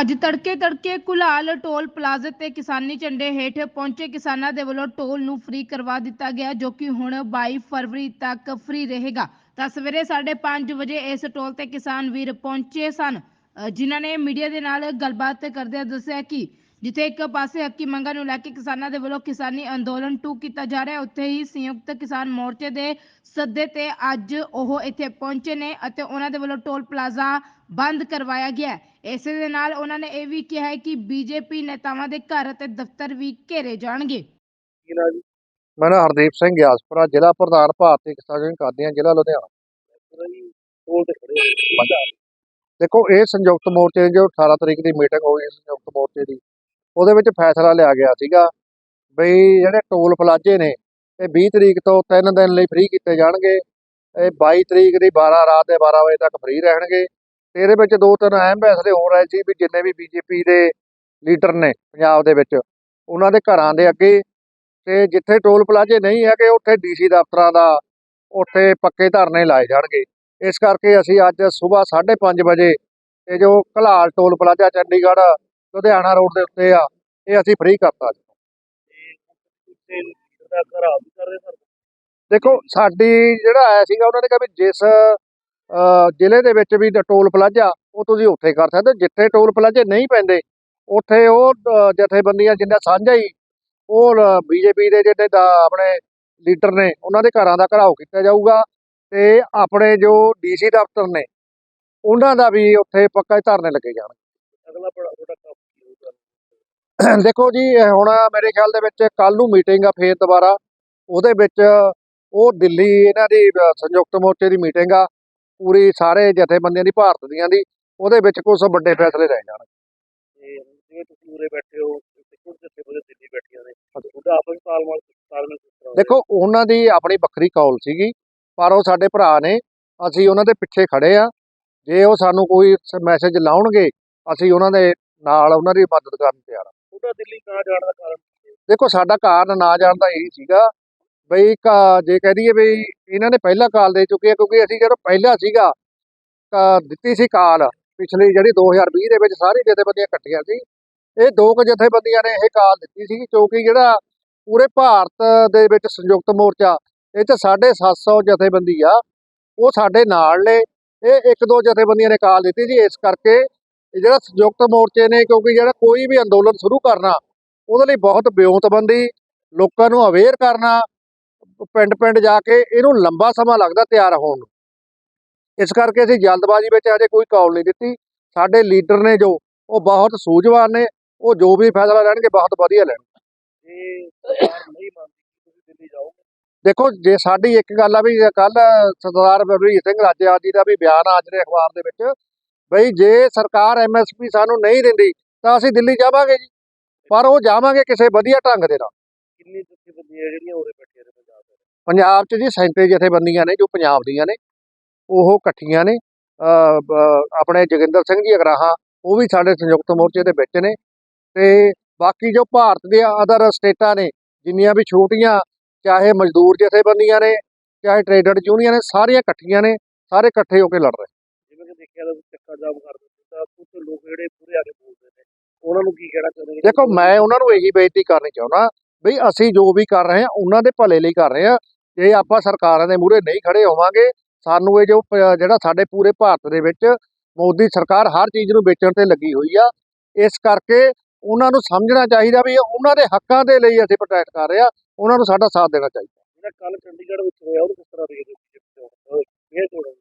ਅੱਜ ਤੜਕੇ ਤੜਕੇ ਕੁਲਾਲ ਟੋਲ ਪਲਾਜ਼ਾ ਤੇ ਕਿਸਾਨੀ ਝੰਡੇ ਹੇਠ ਪਹੁੰਚੇ ਕਿਸਾਨਾਂ ਦੇ ਵੱਲੋਂ ਟੋਲ ਨੂੰ ਫ੍ਰੀ ਕਰਵਾ ਦਿੱਤਾ ਗਿਆ ਜੋ ਕਿ ਹੁਣ 22 ਫਰਵਰੀ ਤੱਕ ਫ੍ਰੀ ਰਹੇਗਾ। ਤਾਂ ਸਵੇਰੇ 5:30 ਵਜੇ ਇਸ ਟੋਲ ਤੇ ਕਿਸਾਨ ਵੀਰ ਪਹੁੰਚੇ ਸਨ। ਅ, ਜਿਨ੍ਹਾਂ ਨੇ ਮੀਡੀਆ ਦੇ ਨਾਲ ਗੱਲਬਾਤ ਕਰਦਿਆਂ ਦੱਸਿਆ ਕਿ ਜਿੱਥੇ ਇੱਕ ਪਾਸੇ ਹੱਕੀ ਮੰਗਾਂ ਨੂੰ ਲੈ ਕੇ ਕਿਸਾਨਾਂ ਦੇ ਵੱਲੋਂ ਕਿਸਾਨੀ ਅੰਦੋਲਨ ਟੂ ਕੀਤਾ ਜਾ ਰਿਹਾ ਹੈ, ਉੱਥੇ ਹੀ ਸੰਯੁਕਤ ਕਿਸਾਨ ਮੋਰਚੇ ਦੇ ਸੱਦੇ ਤੇ ਅੱਜ ਉਹ ਇੱਥੇ ਪਹੁੰਚੇ ਨੇ ਅਤੇ ਉਹਨਾਂ ਦੇ ਵੱਲੋਂ ਟੋਲ ਪਲਾਜ਼ਾ ਬੰਦ ਕਰਵਾਇਆ ਗਿਆ ਹੈ। ਇਸੇ ਦੇ ਨਾਲ ਉਹਨਾਂ ਨੇ ਇਹ ਵੀ ਕਿਹਾ ਹੈ ਕਿ ਬੀਜੇਪੀ ਨੇਤਾਵਾਂ ਦੇ ਘਰ ਅਤੇ ਦਫ਼ਤਰ ਵੀ ਘੇਰੇ ਜਾਣਗੇ। ਮੈਂ ਨਾ ਹਰਦੀਪ ਸਿੰਘ ਗਿਆਸਪੁਰਾ ਜ਼ਿਲ੍ਹਾ ਪ੍ਰਧਾਨ ਭਾਰਤੀ ਕਿਸਾਨ ਯੂਨੀਅਨ ਕਾਦੀਆਂ ਜ਼ਿਲ੍ਹਾ ਲੁਧਿਆਣਾ। ਦੇਖੋ ਇਹ ਸੰਯੁਕਤ ਮੋਰਚੇ ਦੀ ਜੋ 18 ਤਰੀਕ ਦੀ ਮੀਟਿੰਗ ਹੋਈ ਸੰਯੁਕਤ ਮੋਰਚੇ ਦੀ ਉਹਦੇ ਵਿੱਚ ਫੈਸਲਾ ਲਿਆ ਗਿਆ ਸੀਗਾ ਬਈ ਜਿਹੜੇ ਟੋਲ ਪਲਾਜ਼ੇ ਨੇ ਇਹ 20 ਤਰੀਕ ਤੋਂ 3 ਦਿਨ ਲਈ ਫ੍ਰੀ ਕੀਤੇ ਜਾਣਗੇ। ਇਹ 22 ਤਰੀਕ ਦੀ 12 ਰਾਤ ਦੇ 12 ਵਜੇ ਤੱਕ ਫ੍ਰੀ ਰਹਿਣਗੇ। ਤੇ ਇਹਦੇ ਵਿੱਚ ਦੋ ਤਿੰਨ ਅਹਿਮ ਫੈਸਲੇ ਹੋ ਰਹੇ ਸੀ ਵੀ ਜਿੰਨੇ ਵੀ ਬੀਜੇਪੀ ਦੇ ਲੀਡਰ ਨੇ ਪੰਜਾਬ ਦੇ ਵਿੱਚ, ਉਹਨਾਂ ਦੇ ਘਰਾਂ ਦੇ ਅੱਗੇ। ਤੇ ਜਿੱਥੇ ਟੋਲ ਪਲਾਜ਼ੇ ਨਹੀਂ ਹੈਗੇ, ਉੱਥੇ ਡੀਸੀ ਦਫ਼ਤਰਾਂ ਦਾ ਉੱਥੇ ਪੱਕੇ ਧਰਨੇ ਲਾਏ ਜਾਣਗੇ। ਇਸ ਕਰਕੇ ਅਸੀਂ ਅੱਜ ਸਵੇਰ 5:30 ਵਜੇ ਇਹ ਜੋ Kalal toll plaza Chandigarh Ludhiana road ਦੇ ਉੱਤੇ ਆ, ਇਹ ਅਸੀਂ ਫ੍ਰੀ ਕਰਤਾ ਜੀ। ਦੇਖੋ, ਸਾਡੀ ਜਿਹੜਾ ਆਇਆ ਸੀਗਾ, ਉਹਨਾਂ ਨੇ ਕਿਹਾ ਵੀ ਜਿਸ ਜ਼ਿਲ੍ਹੇ ਦੇ ਵਿੱਚ ਵੀ ਟੋਲ ਪਲਾਜ਼ਾ, ਉਹ ਤੁਸੀਂ ਉੱਥੇ ਕਰ ਸਕਦੇ ਜਿੱਥੇ ਟੋਲ ਪਲਾਜ਼ੇ ਨਹੀਂ ਪੈਂਦੇ, ਉੱਥੇ ਉਹ ਜਥੇਬੰਦੀਆਂ ਜਿੰਨਾ ਸਾਂਝਾ ਹੀ, ਉਹ ਬੀਜੇਪੀ ਦੇ ਜਿਹੜੇ ਆਪਣੇ ਲੀਡਰ ਨੇ, ਉਹਨਾਂ ਦੇ ਘਰਾਂ ਦਾ ਘਰਾਓ ਕੀਤਾ ਜਾਊਗਾ ਤੇ ਆਪਣੇ ਜੋ ਡੀਸੀ ਦਫ਼ਤਰ ਨੇ, ਉਹਨਾਂ ਦਾ ਵੀ ਉੱਥੇ ਪੱਕਾ ਧਰਨੇ ਲੱਗੇ ਜਾਣਗੇ। ਅਗਲਾ ਬੜਾ ਤੁਹਾਡਾ ਕੰਮ ਕੀ ਹੋਊਗਾ ਦੇਖੋ ਜੀ ਹੁਣ ਮੇਰੇ ਖਿਆਲ ਦੇ ਵਿੱਚ ਕੱਲ ਨੂੰ ਮੀਟਿੰਗ ਆ ਫੇਰ ਦੁਬਾਰਾ। ਉਹਦੇ ਵਿੱਚ ਉਹ ਦਿੱਲੀ ਇਹਨਾਂ ਦੀ ਸੰਯੁਕਤ ਮੋਰਚੇ ਦੀ ਮੀਟਿੰਗ ਆ। ਪੂਰੀ ਸਾਰੇ ਜਥੇਬੰਦੀਆਂ ਦੀ ਭਾਰਤ ਦੀਆਂ ਦੀ। ਉਹਦੇ ਵਿੱਚ ਕੁਝ ਵੱਡੇ ਫੈਸਲੇ ਲਏ ਜਾਣਗੇ ਜਿਵੇਂ ਤੁਸੀਂ ਉਰੇ ਬੈਠੇ ਹੋ ਤੇ ਕੁਝ ਜਿੱਥੇ ਬਦੇ ਦਿੱਲੀ ਬੈਠੀਆਂ ਨੇ। ਤੁਹਾਡਾ ਆਪਸ ਵਿੱਚ ਤਾਲਮੇਲ ਤਾਲਮੇਲ ਕਿਸ ਤਰ੍ਹਾਂ ਦੇਖੋ ਉਹਨਾਂ ਦੀ ਆਪਣੀ ਵੱਖਰੀ ਕੌਲ ਸੀਗੀ ਪਰ ਉਹ ਸਾਡੇ ਭਰਾ ਨੇ। ਅਸੀਂ ਉਹਨਾਂ ਦੇ ਪਿੱਛੇ ਖੜੇ ਆ। ਜੇ ਉਹ ਸਾਨੂੰ ਕੋਈ ਮੈਸੇਜ ਲਾਉਣਗੇ ਅਸੀਂ ਉਹਨਾਂ ਦੇ ਨਾਲ ਉਹਨਾਂ ਦੀ ਮਦਦ ਕਰਨ ਤਿਆਰ ਆ। ਤੁਹਾਡਾ ਦਿੱਲੀ ਨਾ ਜਾਣ ਦਾ ਕਾਰਨ ਕੀ ਹੈ? ਦੇਖੋ, ਸਾਡਾ ਕਾਰਨ ਨਾ ਜਾਣ ਦਾ ਇਹੀ ਸੀਗਾ ਬਈ ਜੇ ਕਹਿ ਦਈਏ ਵੀ ਇਹਨਾਂ ਨੇ ਪਹਿਲਾਂ ਕਾਲ ਦੇ ਚੁੱਕੇ ਆ, ਕਿਉਂਕਿ ਅਸੀਂ ਜਦੋਂ ਪਹਿਲਾਂ ਸੀਗਾ ਦਿੱਤੀ ਸੀ ਕਾਲ ਪਿਛਲੀ ਜਿਹੜੀ 2020 ਦੇ ਵਿੱਚ ਸਾਰੀ ਜਥੇਬੰਦੀਆਂ ਇਕੱਠੀਆਂ ਸੀ ਇਹ ਦੋ ਕੁ ਜਥੇਬੰਦੀਆਂ ਨੇ ਇਹ ਕਾਲ ਦਿੱਤੀ ਸੀ, ਕਿਉਂਕਿ ਜਿਹੜਾ ਪੂਰੇ ਭਾਰਤ ਦੇ ਵਿੱਚ ਸੰਯੁਕਤ ਮੋਰਚਾ, ਇਹ 'ਚ 750 ਜਥੇਬੰਦੀ ਆ, ਉਹ ਸਾਡੇ ਨਾਲ ਨੇ ਇਹ ਇੱਕ ਦੋ ਜਥੇਬੰਦੀਆਂ ਨੇ ਕਾਲ ਦਿੱਤੀ ਸੀ, ਇਸ ਕਰਕੇ ਇਹ ਜਿਹੜਾ ਸੰਯੁਕਤ ਮੋਰਚੇ ਨੇ ਕਿਉਂਕਿ ਜਿਹੜਾ ਕੋਈ ਵੀ ਅੰਦੋਲਨ ਸ਼ੁਰੂ ਕਰਨਾ ਉਹਦੇ ਲਈ ਬਹੁਤ ਬਿਉਂਤਬੰਦੀ ਲੋਕਾਂ ਨੂੰ ਅਵੇਅਰ ਕਰਨਾ ਪਿੰਡ ਪਿੰਡ ਜਾ ਕੇ ਇਹਨੂੰ ਲੰਬਾ ਸਮਾਂ ਲੱਗਦਾ ਤਿਆਰ ਹੋਣ ਨੂੰ। ਇਸ ਕਰਕੇ ਅਸੀਂ ਜਲਦਬਾਜ਼ੀ ਵਿੱਚ ਅਜੇ ਕੋਈ ਕਾਲ ਨਹੀਂ ਦਿੱਤੀ। ਸਾਡੇ ਲੀਡਰ ਨੇ ਜੋ ਉਹ ਬਹੁਤ ਸੂਝਵਾਨ ਨੇ ਉਹ ਜੋ ਵੀ ਫੈਸਲਾ ਲੈਣਗੇ ਬਹੁਤ ਵਧੀਆ ਲੈਣ ਜੇ ਸਰਕਾਰ ਨਹੀਂ ਮੰਨਦੀ ਕਿ ਤੁਸੀਂ ਦਿੱਲੀ ਜਾਓਗੇ। ਦੇਖੋ ਜੇ ਸਾਡੀ ਇੱਕ ਗੱਲ ਆ ਵੀ ਕੱਲ ਸਰਦਾਰ ਬਲਵੀਰ ਸਿੰਘ ਰਾਜਾ ਜੀ ਦਾ ਵੀ ਬਿਆਨ ਆ ਅੱਜ ਦੇ ਅਖਬਾਰ ਦੇ ਵਿੱਚ ਬਈ ਜੇ ਸਰਕਾਰ ਐਮਐਸਪੀ ਸਾਨੂੰ ਨਹੀਂ ਦਿੰਦੀ ਤਾਂ ਅਸੀਂ ਦਿੱਲੀ ਜਾਵਾਂਗੇ ਜੀ। ਪਰ ਉਹ ਜਾਵਾਂਗੇ ਕਿਸੇ ਵਧੀਆ ਢੰਗ ਦੇ ਨਾਲ। ਕਿੰਨੀ ਜਥੇਬੰਦੀਆਂ ਜਿਹੜੀਆਂ ਉਰੇ ਬੈਠੀਆਂ ਨੇ ਪੰਜਾਬ ਦੇ? ਪੰਜਾਬ 'ਚ ਜੀ 37 ਜਥੇਬੰਦੀਆਂ ਨੇ ਜੋ ਪੰਜਾਬ ਦੀਆਂ ਨੇ ਉਹ ਇਕੱਠੀਆਂ ਨੇ। ਆਪਣੇ ਜੋਗਿੰਦਰ ਸਿੰਘ ਜੀ ਅਗਰਾਹਾਂ ਉਹ ਵੀ ਸਾਡੇ ਸੰਯੁਕਤ ਮੋਰਚੇ ਦੇ ਵਿੱਚ ਨੇ। ਤੇ ਬਾਕੀ ਜੋ ਭਾਰਤ ਦੇ ਅਦਰ ਸਟੇਟਾਂ ਨੇ ਜਿੰਨੀਆਂ ਵੀ ਛੋਟੀਆਂ ਚਾਹੇ ਮਜ਼ਦੂਰ ਜਥੇਬੰਦੀਆਂ ਨੇ ਚਾਹੇ ਟ੍ਰੇਡਰ ਯੂਨੀਅਨ ਨੇ ਸਾਰੀਆਂ ਇਕੱਠੀਆਂ ਨੇ ਸਾਰੇ ਇਕੱਠੇ ਹੋ ਕੇ ਲੜ ਰਹੇ ਦੇਖਿਆ ਤਾਂ ਚੱਕਾ ਜਾਮ ਕਰ ਦਿੰਦੇ ਤਾਂ ਕੁਝ ਲੋਕ ਜਿਹੜੇ ਪੂਰੇ ਆ ਕੇ ਬੋਲਦੇ ਨੇ। ਉਹਨਾਂ ਨੂੰ ਕੀ ਕਹਿਣਾ ਚਾਹੁੰਦੇ ਦੇਖੋ ਮੈਂ ਉਹਨਾਂ ਨੂੰ ਇਹੀ ਬੇਨਤੀ ਕਰਨੀ ਚਾਹੁੰਦਾ ਵੀ ਅਸੀਂ ਜੋ ਵੀ ਕਰ ਰਹੇ ਹਾਂ ਉਹਨਾਂ ਦੇ ਭਲੇ ਲਈ ਕਰ ਰਹੇ ਹਾਂ। ਜੇ ਆਪਾਂ ਸਰਕਾਰਾਂ ਦੇ ਮੂਹਰੇ ਨਹੀਂ ਖੜੇ ਹੋਵਾਂਗੇ ਸਾਨੂੰ ਇਹ ਜੋ ਜਿਹੜਾ ਸਾਡੇ ਪੂਰੇ ਭਾਰਤ ਦੇ ਵਿੱਚ ਮੋਦੀ ਸਰਕਾਰ ਹਰ ਚੀਜ਼ ਨੂੰ ਵੇਚਣ ਤੇ ਲੱਗੀ ਹੋਈ ਆ ਇਸ ਕਰਕੇ ਉਹਨਾਂ ਨੂੰ ਸਮਝਣਾ ਚਾਹੀਦਾ ਵੀ ਉਹਨਾਂ ਦੇ ਹੱਕਾਂ ਦੇ ਲਈ ਅਸੀਂ ਪ੍ਰੋਟੈਸਟ ਕਰ ਰਹੇ ਆ ਉਹਨਾਂ ਨੂੰ ਸਾਡਾ ਸਾਥ ਦੇਣਾ ਚਾਹੀਦਾ। ਜਿਹੜਾ ਕੱਲ ਚੰਡੀਗੜ੍ਹ ਵਿੱਚ ਹੋਇਆ ਉਹਨੂੰ ਕਿਸ ਤਰ੍ਹਾਂ ਦੇਖਦੇ ਹੋ ਇਹ ਤੋੜਨ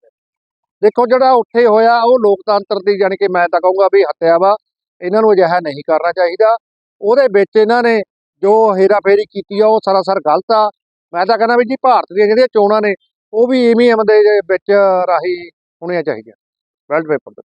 ਦੇਖੋ ਜਿਹੜਾ ਉੱਥੇ ਹੋਇਆ, ਉਹ ਲੋਕਤੰਤਰ ਦੀ ਜਾਣੀ ਕਿ ਮੈਂ ਤਾਂ ਕਹੂੰਗਾ ਵੀ ਹੱਤਿਆ ਵਾ, ਇਹਨਾਂ ਨੂੰ ਅਜਿਹਾ ਨਹੀਂ ਕਰਨਾ ਚਾਹੀਦਾ। ਉਹਦੇ ਵਿੱਚ ਇਹਨਾਂ ਨੇ ਜੋ ਹੇਰਾਫੇਰੀ ਕੀਤੀ ਆ, ਉਹ ਸਰਾਸਰ ਗਲਤ ਆ। ਮੈਂ ਤਾਂ ਕਹਿੰਦਾ ਵੀ ਜੀ ਭਾਰਤ ਦੀਆਂ ਜਿਹੜੀਆਂ ਚੋਣਾਂ ਨੇ, ਉਹ ਵੀ ਈਵੀਐਮ ਦੇ ਵਿੱਚ ਰਾਹੀਂ ਹੋਣੀਆਂ ਚਾਹੀਦੀਆਂ। Ballot paper